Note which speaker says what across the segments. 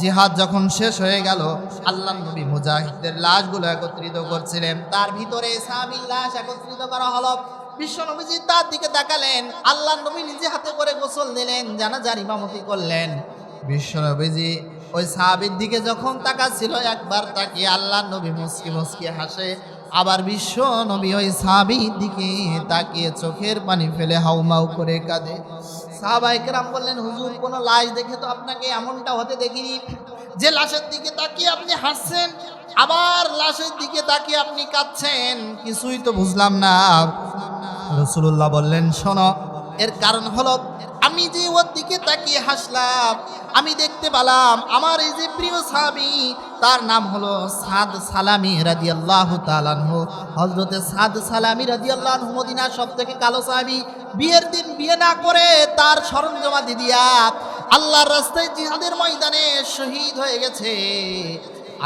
Speaker 1: জিহাদ যখন শেষ হয়ে গেল, আল্লাহ নবী মুজাহিদদের লাশগুলো একত্রিত করছিলেন। তার ভিতরে সাহাবীর লাশ একত্রিত করা হলো। বিশ্ব নবীজি তার দিকে তাকালেন। আল্লাহ নবী নিজে হাতে করে গোসল দিলেন, জানাজার ইমামতি করলেন। বিশ্ব নবীজি ওই সাহাবীর দিকে যখন তাকাচ্ছিল, একবার তাকিয়ে আল্লাহ নবী মুসকি মুসকি হাসে। আবার বিশ্ব নবী ওই সাবির দিকে তাকিয়ে চোখের পানি ফেলে হাউমাউ করে কাঁদে। সাহাবাইকেরাম বললেন, হুজুর, কোনো লাশ দেখে তো আপনাকে এমনটা হতে দেখিনি। যে লাশের দিকে তাকিয়ে আপনি হাসছেন আবার লাশের দিকে তাকিয়ে আপনি কাঁদছেন, কিছুই তো বুঝলাম না। রসুল্লাহ বললেন, শোনো এর কারণ হলো, আমি যে ওর দিকে তাকিয়ে হাসলাম, আমি দেখতে পেলাম আমার এই যে প্রিয় সাহাবি, তার নাম হলো সাদ সালামি রাজি আল্লাহ তালানহ হজরতে সাদ সালামি রাজি আল্লাহ মদিনা সব থেকে কালো সাহাবি। বিয়ের দিন বিয়ে না করে তার সরঞ্জমাদি দিয়া আল্লাহর রাস্তায় জিহাদের ময়দানে শহীদ হয়ে গেছে।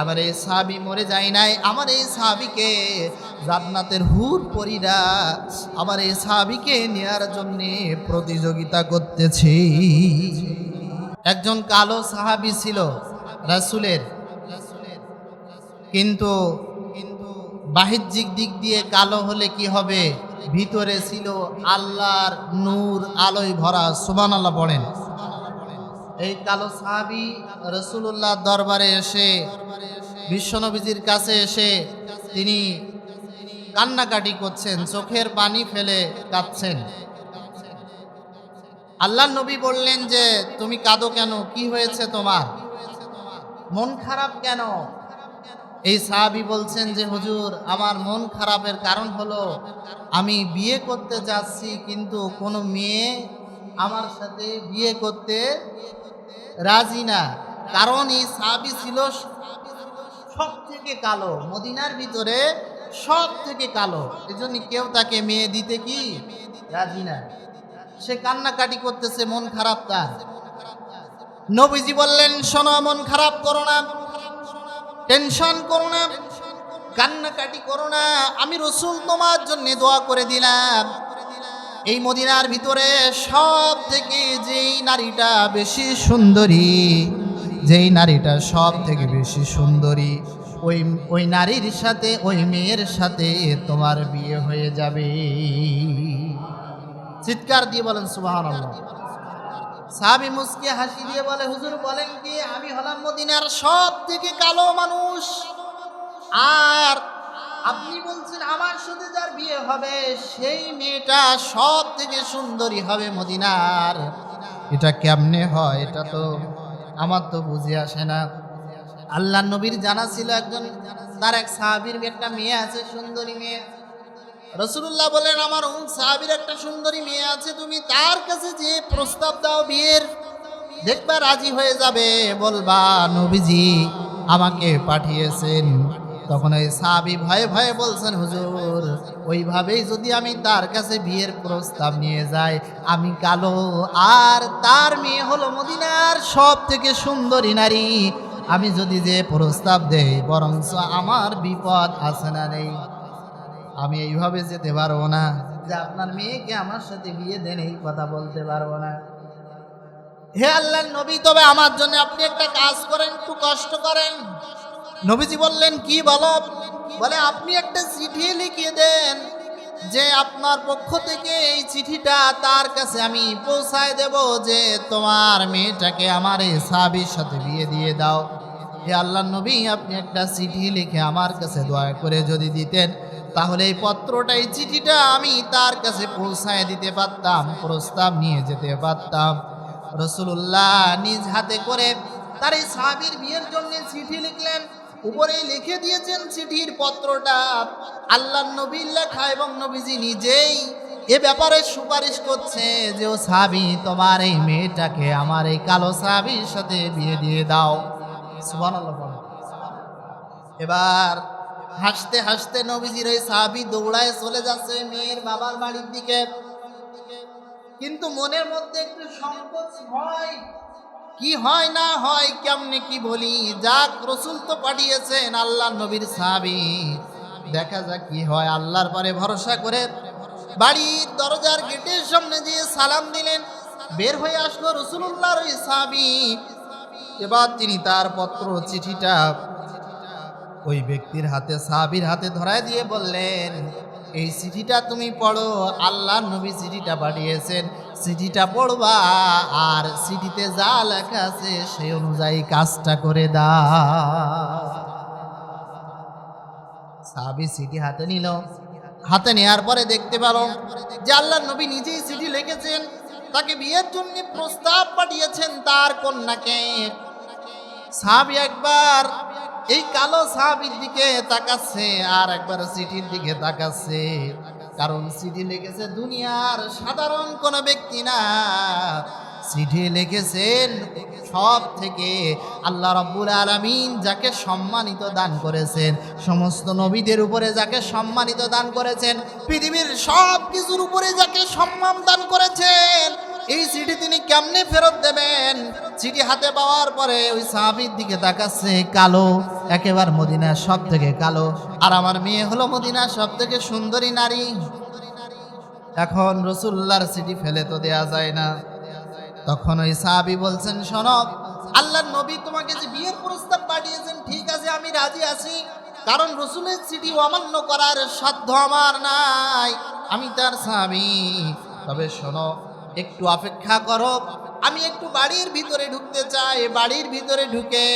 Speaker 1: আমার এই সাহাবি মরে যায় নাই, আমার এই সাহাবিকে জান্নাতের হুর পরীরা আমার এই সাহাবিকে নেয়ার জন্যে প্রতিযোগিতা করতেছি। একজন কালো সাহাবি ছিল রাসুলের, কিন্তু বাহ্যিক দিক দিয়ে কালো হলে কি হবে? ভিতরে ছিল আল্লাহর নূর আলোয় ভরা সুবান আল্লাহ পড়েন এই কালো সাহাবি রসুল্লাহ দরবারে এসে, বিশ্বনবীজির কাছে এসে তিনি কান্নাকাটি করছেন, চোখের পানি ফেলে কাঁদছেন। আল্লাহ নবী বললেন যে, তুমি কাঁদো কেন? কি হয়েছে তোমার? মন খারাপ কেন? এই সাহাবি বলছেন যে, হুজুর, আমার মন খারাপের কারণ হলো আমি বিয়ে করতে যাচ্ছি, কিন্তু কোনো মেয়ে আমার সাথে বিয়ে করতে রাজি না। কারণ এই সাহাবি ছিল সব থেকে কালো। মদিনার ভিতরে সব থেকে কালো। এজন্য কেউ তাকে মেয়ে দিতে কি রাজি না। সে কান্নাকাটি করতেছে, মন খারাপ তার। নবীজি বললেন, শোনো, মন খারাপ করো না, টেনশন করো না, কান্নাকাটি করো না। আমি রসুল তোমার জন্য দোয়া করে দিলাম। এই মদিনার ভিতরে সব থেকে যেই নারীটা বেশি সুন্দরী, যেই নারীটা সব থেকে বেশি সুন্দরী, ওই ওই নারীর সাথে, ওই মেয়ের সাথে তোমার বিয়ে হয়ে যাবে। চিৎকার দিয়ে বলেন সুবাহান সাহাবি মুসকে হাসি দিয়ে বলে, হুজুর বলেন কি, আমি হলাম মদিনার সব থেকে কালো মানুষ, আর আপনি বলছেন, আমার সাথে যার বিয়ে হবে, সেই মেয়েটা সব থেকে সুন্দরী হবে মদিনার। এটা কেমনে হয়? এটা তো আমার তো বুঝে আসে না। আল্লাহ নবীর জানা ছিল একজন, তার এক সাহাবির একটা মেয়ে আছে, সুন্দরী মেয়ে। রসুল্লাহ বলেন, আমার উম সাহাবির একটা সুন্দরী মেয়ে আছে, তুমি তার কাছে যে প্রস্তাব দাও বিয়ের, দেখবা রাজি হয়ে যাবে। বলবা, নবীজি আমাকে পাঠিয়েছেন। তখন ওই সাহাবি ভয়ে ভয়ে বলছেন, হুজুর, ওইভাবেই যদি আমি তার কাছে বিয়ের প্রস্তাব নিয়ে যাই, আমি কালো আর তার মেয়ে হলো মদিনার সব থেকে সুন্দরী নারী। আমি যদি যে প্রস্তাব দেই, বরঞ্চ আমার বিপদ আছে না নেই। আমি এইভাবে যেতে পারব না যে আপনার মেয়েকে আমার সাথে বিয়ে দেন, এই কথা বলতে পারব না। হে আল্লাহ নবী, তবে আমার জন্য আপনি একটা কাজ করেন, একটু কষ্ট করেন। নবীজি বললেন, কি বলো? বলে, আপনি একটা চিঠি লিখিয়ে দেন যে আপনার পক্ষ থেকে এই চিঠিটা তার কাছে আমি পৌঁছায় দেব, যে তোমার মেয়েটাকে আমার এই সাবির সাথে বিয়ে দিয়ে দাও। হে আল্লাহ নবী, আপনি একটা চিঠি লিখে আমার কাছে দয়া করে যদি দিতেন, তাহলে এই পত্রটা, এই চিঠিটা আমি তার কাছে পৌঁছায় দিতে পারতাম, প্রস্তাব নিয়ে যেতে পারতাম। রসুল্লাহ নিজ হাতে করে তার এই সাহাবির বিয়ের জন্য চিঠি লিখলেন। উপরে লিখে দিয়েছেন চিঠির পত্রটা। আল্লাহ নবীর লেখা এবং নবীজি নিজেই এ ব্যাপারে সুপারিশ করছে যে, ও সাবি তোমার এই মেয়েটাকে আমার এই কালো সাবির সাথে বিয়ে দিয়ে দাও। এবার হাসতে হাসতে নবীজির ওই সাহাবি দৌড়ায় চলে যাচ্ছে মেয়ের বাবার বাড়ির দিকে। কিন্তু মনের মধ্যে একটু সংকোচ হয়। কি হয় না হয়, কেমনি কি বলি? যাক, রসুল তো পাঠিয়েছেন, আল্লাহ নবীর সাহাবি। দেখা যাক কি হয়, আল্লাহর পরে ভরসা করে বাড়ির দরজার গেটের সামনে দিয়ে সালাম দিলেন। বের হয়ে আসলো রসুল্লাহর সাহাবি। এবার তিনি তার পত্র চিঠিটা ওই ব্যক্তির হাতে, সাহাবির হাতে ধরায় দিয়ে বললেন, এই চিঠিটা তুমি পড়ো, আল্লাহ নবী চিঠিটা পাঠিয়েছেন, চিঠিটা পড়বা, আর চিঠিতে যা লেখা আছে সেই অনুযায়ী কাজটা করে দা সাহাবি চিঠি হাতে নিল। হাতে নেওয়ার পরে দেখতে পেল যে আল্লাহ নবী নিজেই চিঠি লিখেছেন, তাকে বিয়ের জন্য প্রস্তাব পাঠিয়েছেন তার কন্যাকে। সাহাবি একবার এই কালো সাহাবির দিকে তাকাচ্ছে আর একবার চিঠির দিকে তাকাচ্ছে। কারণ চিঠি লিখেছে দুনিয়ার সাধারণ কোনো ব্যক্তি না। চিঠি লিখেছেন সব থেকে আল্লাহ রব্বুল আলমিন যাকে সম্মানিত দান করেছেন। সমস্ত নবীদের উপরে যাকে সম্মানিত দান করেছেন। পৃথিবীর সব কিছুর উপরে যাকে সম্মান দান করেছেন। এই চিঠি তিনি কেমনে ফেরত দেবেন? চিঠি হাতে পাওয়ার পরে ওই সাহাবির দিকে তাকাচ্ছে, কালো, একেবারে মদিনার সব থেকে কালো। আর আমার মেয়ে হলো মদিনার সব থেকে সুন্দরী নারী। এখন রসুল্লার চিঠি ফেলে তো দেয়া যায় না। তখন ওই সাহাবি বলছেন সনব আল্লাহর নবী তোমাকে যে বিয়ের প্রস্তাব পাঠিয়েছেন, ঠিক আছে, আমি রাজি আছি। কারণ রসুলের চিঠি অমান্য করার সাধ্য আমার নাই। আমি তার স্বামী তবে শোনো একটু অপেক্ষা করো। আমি একটু বাড়ির ভিতরে ঢুকতে চাই। বাড়ির ভিতরে ঢুকে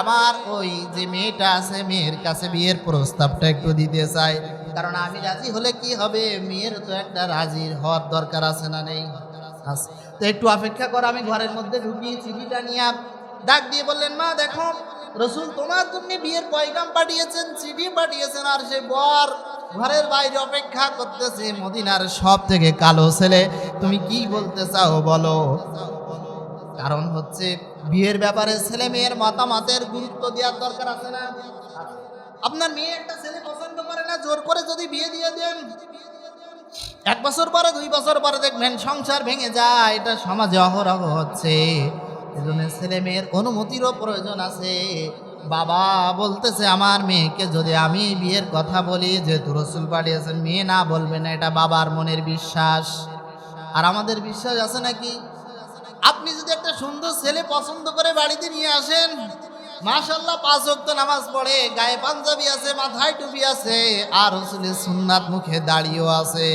Speaker 1: আমার ওই যে মেয়েটা আছে, মেয়ের কাছে বিয়ের প্রস্তাবটা একটু দিতে চাই। কারণ আমি রাজি হলে কি হবে? মেয়ের তো একটা রাজির হওয়ার দরকার আছে না নেই। তো একটু অপেক্ষা করো, আমি ঘরের মধ্যে ঢুকি চিঠিটা নিয়ে ডাক দিয়ে বললেন, মা, দেখো রসুল তোমার জন্য বিয়ের পয়গাম পাঠিয়েছেন, চিঠি পাঠিয়েছেন, আর সে বর ঘরের বাইরে অপেক্ষা করতেছে, মদিনার সব থেকে কালো ছেলে। তুমি কি বলতে চাও বলো? কারণ হচ্ছে বিয়ের ব্যাপারে ছেলে মেয়ের মতামতের গুরুত্ব দেওয়ার দরকার আছে না? আপনার মেয়ে একটা ছেলে পছন্দ করে না, জোর করে যদি বিয়ে দিয়ে দেন। এক বছর পরে, দুই বছর পরে দেখবেন সংসার ভেঙে যায়, এটা সমাজে অহরহ হচ্ছে। এজন্য ছেলে মেয়ের অনুমতিরও প্রয়োজন আছে। বাবা বলতেছে, আমার মেয়েকে যদি আমি বিয়ের কথা বলি, যেহেতু রসুল পাঠিয়েছেন, মেয়ে না বলবে না, এটা বাবার মনের বিশ্বাস। আর আমাদের বিশ্বাস আছে নাকি? আপনি যদি একটা সুন্দর ছেলে পছন্দ করে বাড়িতে নিয়ে আসেন মাশাল্লাহ পাঁচ ওয়াক্ত নামাজ পড়ে, গায়ে পাঞ্জাবি আছে, মাথায় টুপি আছে, আর রসুলের সুন্নাত মুখে দাঁড়িয়েও আছে।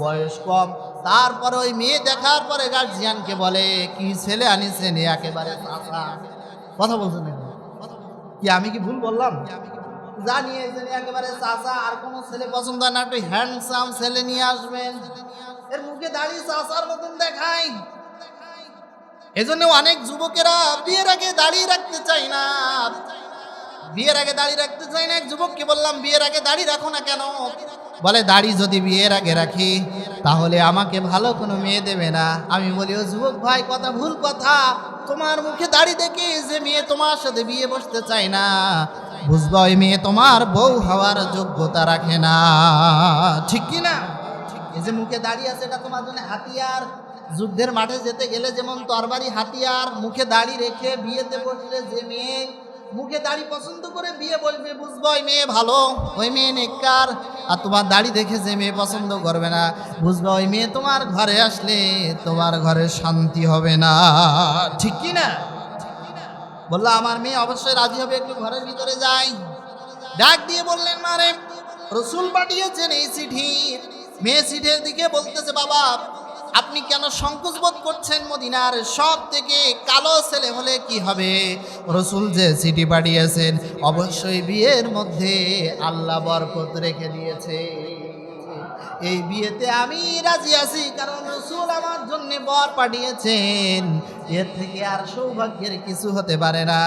Speaker 1: বয়স কম তারপরে ওই মেয়ে দেখার পরে গার্জিয়ানকে বলে, কি ছেলে আনিছেন একেবারে কথা বলছেন? কি আমি কি ভুল বললাম? ছেলে নিয়ে আসবেন। এর মুখে দাঁড়িয়ে চাচার মতন দেখায় অনেক যুবকেরা বিয়ের আগে দাঁড়িয়ে রাখতে না। বিয়ের আগে দাঁড়িয়ে রাখতে চাই না। এক যুবককে বললাম, বিয়ের আগে দাঁড়িয়ে রাখো না কেন? বলে, দাড়ি যদি বিয়ের আগে রাখি, তাহলে আমাকে ভালো কোনো মেয়ে দেবে না। আমি বলি, ও যুবক ভাই, কথা ভুল কথা। তোমার মুখে দাড়ি দেখে যে মেয়ে তোমার সাথে বিয়ে বসতে চায় না, বুঝবা ওই মেয়ে তোমার বউ হওয়ার যোগ্যতা রাখে না। ঠিক কি না? এই যে মুখে দাঁড়িয়ে আছে, এটা তোমার জন্য হাতিয়ার। যুদ্ধের মাঠে যেতে গেলে যেমন তরবারি হাতিয়ার, মুখে দাড়ি রেখে বিয়েতে বসলে যে মেয়ে মুখে দাড়ি পছন্দ করে বিয়ে বলবে, বুঝব, ওই মেয়ে ভালো, ওই মেয়ে নেককার। আর তোমার দাড়ি দেখে যে মেয়ে পছন্দ করবে না, বুঝব, ওই মেয়ে তোমার ঘরে আসলে তোমার ঘরে শান্তি হবে না। ঠিক কি না? বলল, আমার মেয়ে অবশ্যই রাজি হবে, একটু ঘরের ভিতরে যাই। ডাক দিয়ে বললেন মারে রসুল পাঠিয়েছেন এই চিঠি। মেয়ে চিঠির দিকে বলতেছে, বাবা আপনি কেন সংকোচ বোধ করছেন মদিনার সব থেকে কালো ছেলে হলে কি হবে? রসুল যে চিঠি পাঠিয়েছেন, অবশ্যই বিয়ের মধ্যে আল্লাহ বরকত রেখে দিয়েছে। এই বিয়েতে আমি রাজি আছি, কারণ রসুল আমার জন্য বর পাঠিয়েছেন। এর থেকে আর সৌভাগ্যের কিছু হতে পারে না।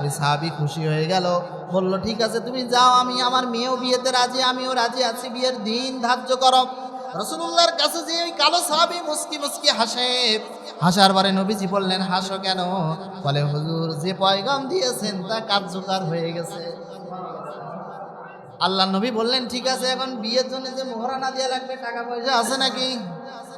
Speaker 1: ওই সাহাবি খুশি হয়ে গেল, বলল, ঠিক আছে, তুমি যাও, আমি আমার মেয়েও বিয়েতে রাজি, আমিও রাজি আছি, বিয়ের দিন ধার্য করো। রসুল্লাহর কাছে যে ওই কালো সাহাবি মুস্কি মুস্কি হাসে। হাসার পরে নবীজি বললেন, হাসো কেন? বলে, হুজুর, যে পয়গাম দিয়েছেন তা কার্যকর হয়ে গেছে। আল্লাহ নবী বললেন, ঠিক আছে, এখন বিয়ের জন্য যে মোহরানা দেওয়া লাগবে, টাকা পয়সা আছে নাকি?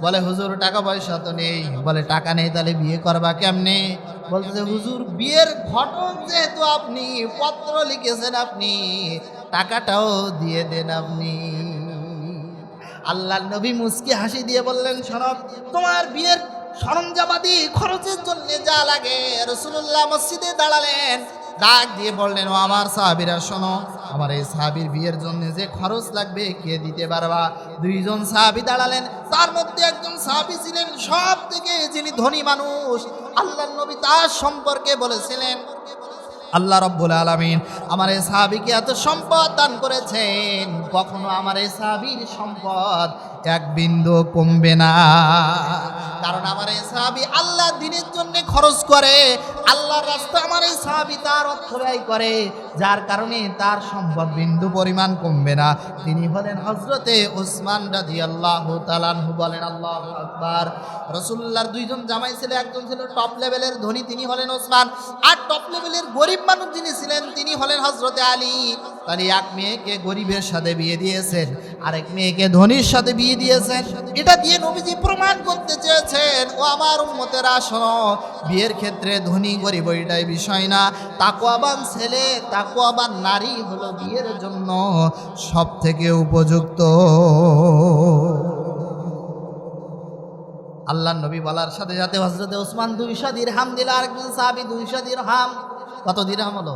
Speaker 1: বলে, হুজুর, টাকা পয়সা তো নেই। বলে, টাকা নেই, তাহলে বিয়ে করবা কেমনে? বলতেছে, হুজুর, বিয়ের ঘটক যেহেতু আপনি, পত্র লিখেছেন আপনি, টাকাটাও দিয়ে দেন আপনি। আল্লাহ নবী মুস্কি হাসি দিয়ে বললেন সনব তোমার বিয়ের সরঞ্জামাদি খরচের জন্য যা লাগে রসুল্লাহ মসজিদে দাঁড়ালেন। ডাক দিয়ে বললেন, ও আমার সাহাবিরা, শোনো, আমার এই সাহাবির বিয়ের জন্য যে খরচ লাগবে, কে দিতে পারবা? দুইজন সাহাবি দাঁড়ালেন, তার মধ্যে একজন সাহাবি ছিলেন সব থেকে যিনি ধনী মানুষ। আল্লাহ নবী তার সম্পর্কে বলেছিলেন আল্লাহ রব্বুল আলমিন আমার এই সাহাবিকে এত সম্পদ দান করেছেন, কখনো আমার এই সাহাবির সম্পদ এক বিন্দু কমবে না। কারণ আমার এই সাহাবি আল্লাহ দিনের জন্য খরচ করে, আল্লাহর রাস্তা আমার এই সাহাবি তার অর্থ ব্যয় করে, যার কারণে তার সম্পদ বিন্দু পরিমাণ কমবে না। তিনি হলেন হজরতে ওসমান রাজি আল্লাহ তালানহু বলেন, আল্লাহ আকবার। রসুল্লাহর দুইজন জামাই ছিল, একজন ছিল টপ লেভেলের ধনী, তিনি হলেন ওসমান। আর টপ লেভেলের গরিব মানুষ যিনি ছিলেন, তিনি হলেন হজরতে আলী। তাহলে এক মেয়েকে গরিবের সাথে বিয়ে দিয়েছেন, আরেক মেয়েকে ধনীর সাথে বিয়ে দিয়েছেন। এটা দিয়ে নবীজি প্রমাণ করতে চেয়েছেন, ও আমার উম্মতেরা শোনো বিয়ের ক্ষেত্রে ধনী গরিব ওইটাই বিষয় না। তাকুয়াবান ছেলে তাকুয়াবান নারী হলো বিয়ের জন্য সব থেকে উপযুক্ত। আল্লাহ নবী বলার সাথে সাথে হজরতে ওসমান দুইশো দিরহাম দিল, আরেকজন সাহাবি দুইশো দিরহাম কত দিরহাম হলো?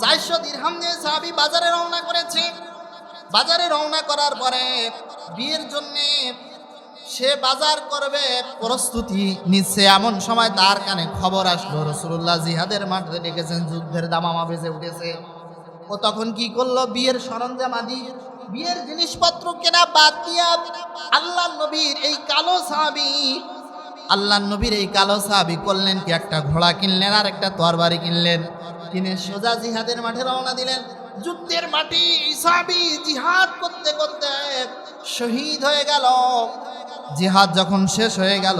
Speaker 1: চারশো দিরহাম দিয়ে সাহাবি বাজারে রওনা করেছে। বাজারে রওনা করার পরে বিয়ের জন্যে সে বাজার করবে, প্রস্তুতি নিচ্ছে। এমন সময় তার কানে খবর আসলো রসুল্লাহ জিহাদের মাঠে ডেকেছেন, যুদ্ধের দামামা বেজে উঠেছে। ও তখন কি করল? বিয়ের সরঞ্জাম আদি, বিয়ের জিনিসপত্র কেনা বাদ দিয়া আল্লাহ নবীর এই কালো সাহাবি আল্লাহ নবীর এই কালো সাহাবি করলেন কি? একটা ঘোড়া কিনলেন, আর একটা তরবারি কিনলেন। কিনে সোজা জিহাদের মাঠে রওনা দিলেন। যুদ্ধের মাটি সাহাবি জিহাদ করতে করতে শহীদ হয়ে গেল। জিহাদ যখন শেষ হয়ে গেল,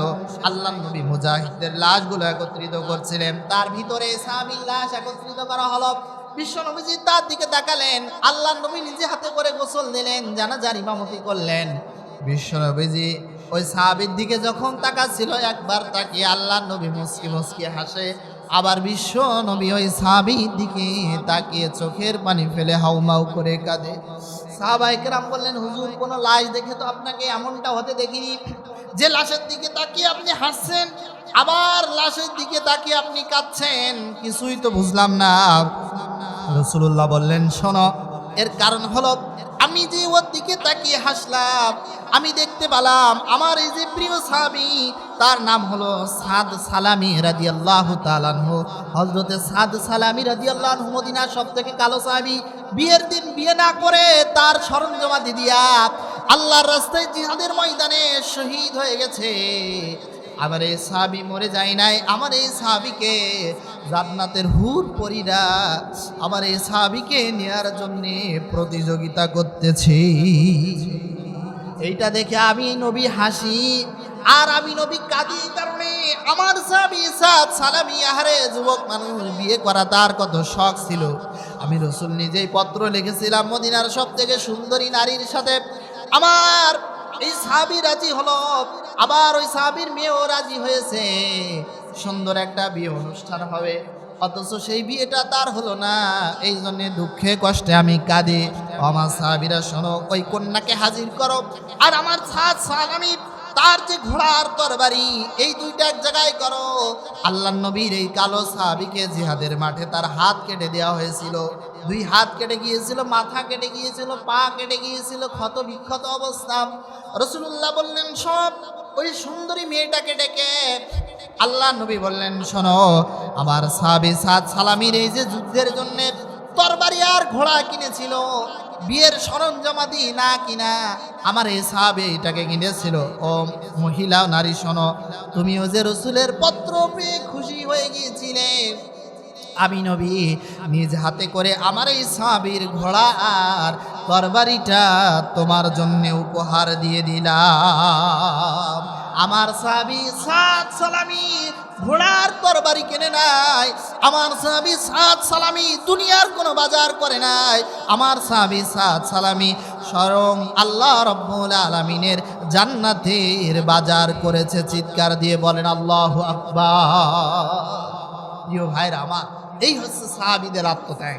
Speaker 1: আল্লাহ নবী মুজাহিদদের লাশগুলো একত্রিত করছিলেন। তার ভিতরে সাহাবির লাশ একত্রিত করা হলো। বিশ্ব নবীজি তার দিকে তাকালেন। আল্লাহ নবী নিজে হাতে করে গোসল দিলেন, জানাজার ইমামতি করলেন। বিশ্ব নবীজি ওই সাহাবির দিকে যখন তাকাচ্ছিল, একবার তাকিয়ে আল্লাহ নবী মুসকি মুসকি হাসে। আবার বিশ্ব নবী ওই সাহাবির দিকে তাকিয়ে চোখের পানি ফেলে হাউমাউ করে কাঁদে। সাহাবাইকেরাম বললেন, হুজুর, কোনো লাশ দেখে তো আপনাকে এমনটা হতে দেখিনি। যে লাশের দিকে তাকিয়ে আপনি হাসছেন, আবার লাশের দিকে তাকিয়ে আপনি কাঁদছেন, কিছুই তো বুঝলাম না। রসুল্লাহ বললেন, শোনো, এর কারণ হলো আমি যে ওর দিকে তাকিয়ে হাসলাম, আমি দেখতে পেলাম আমার এই যে প্রিয় সাহাবি, তার নাম হলো সাদ সালামি রাজি আল্লাহ তালানহ হজরতে সাদ সালামি রাজি আল্লাহ মদিনা সব থেকে কালো সাহাবি। বিয়ের দিন বিয়ে না করে তার সরঞ্জামাদি দিয়া আল্লাহর রাস্তায় জিহাদের ময়দানে শহীদ হয়ে গেছে। আমার এই সাহাবি মরে যায় নাই, আমার এই সাহাবিকে জান্নাতের হুর পরীরা আমার এই সাহাবিকে নেয়ার জন্যে প্রতিযোগিতা করতেছি। এইটা দেখে আমি নবী হাসি, আর আমি নবী কাঁদি কারণে আমার সাবি সাদ সালামি, আহারে যুবক মানুষ, বিয়ে করা তার কত শখ ছিল। আমি রসুল নিজেই পত্র লিখেছিলাম, মদিনার সব থেকে সুন্দরী নারীর সাথে। আমার এই সাহাবি রাজি হলো। আবার ওই সাহাবির মেয়েও রাজি হয়েছে। সুন্দর একটা বিয়ে অনুষ্ঠান হবে। অথচ সেই বিয়েটা তার হলো না। এই জন্য দুঃখে কষ্টে আমি কাঁদি। আমার সাহাবিরা, শোনো, ওই কন্যাকে হাজির করো। আর আমার সাত সালামি তার যে ঘোড়ার তরবারি, এই দুইটা এক জায়গায় করো। আল্লাহ নবীর এই কালো সাহাবিকে জিহাদের মাঠে তার হাত কেটে দেওয়া হয়েছিল। দুই হাত কেটে গিয়েছিল, মাথা কেটে গিয়েছিল, পা কেটে গিয়েছিল, ক্ষত বিক্ষত অবস্থা। রসুল্লাহ বললেন, সব ওই সুন্দরী মেয়েটাকে ডেকে। আল্লাহ নবী বললেন, শোনো, আমার সাহাবি সাদ সালামির এই যে যুদ্ধের জন্য তরবারি আর ঘোড়া কিনেছিল। বিয়ের সরঞ্জামা দিই না কিনা, আমার এই সাহাবে এটাকে কিনেছিল। ও মহিলা, নারী, শোনো, তুমিও যে রসুলের পত্র পেয়ে খুশি হয়ে গিয়েছিলে, আমি নবী, নিজ হাতে করে আমার এই সাবির ঘোড়া আর তরবারিটা তোমার জন্য উপহার দিয়ে দিলাম। আমার সাবি সাত সালামি ঘোড়ার তরবারি কেনে নাই। আমার সাহাবি সাত সালামি দুনিয়ার কোনো বাজার করে নাই। আমার সাহাবি সাত সালামি স্বয়ং আল্লাহ রব্বুল আলমিনের জান্নাতের বাজার করেছে। চিৎকার দিয়ে বলেন, আল্লাহ আকবার। প্রিয় ভাইরা আমার, এই হচ্ছে সাহাবিদের আত্মত্যাগ।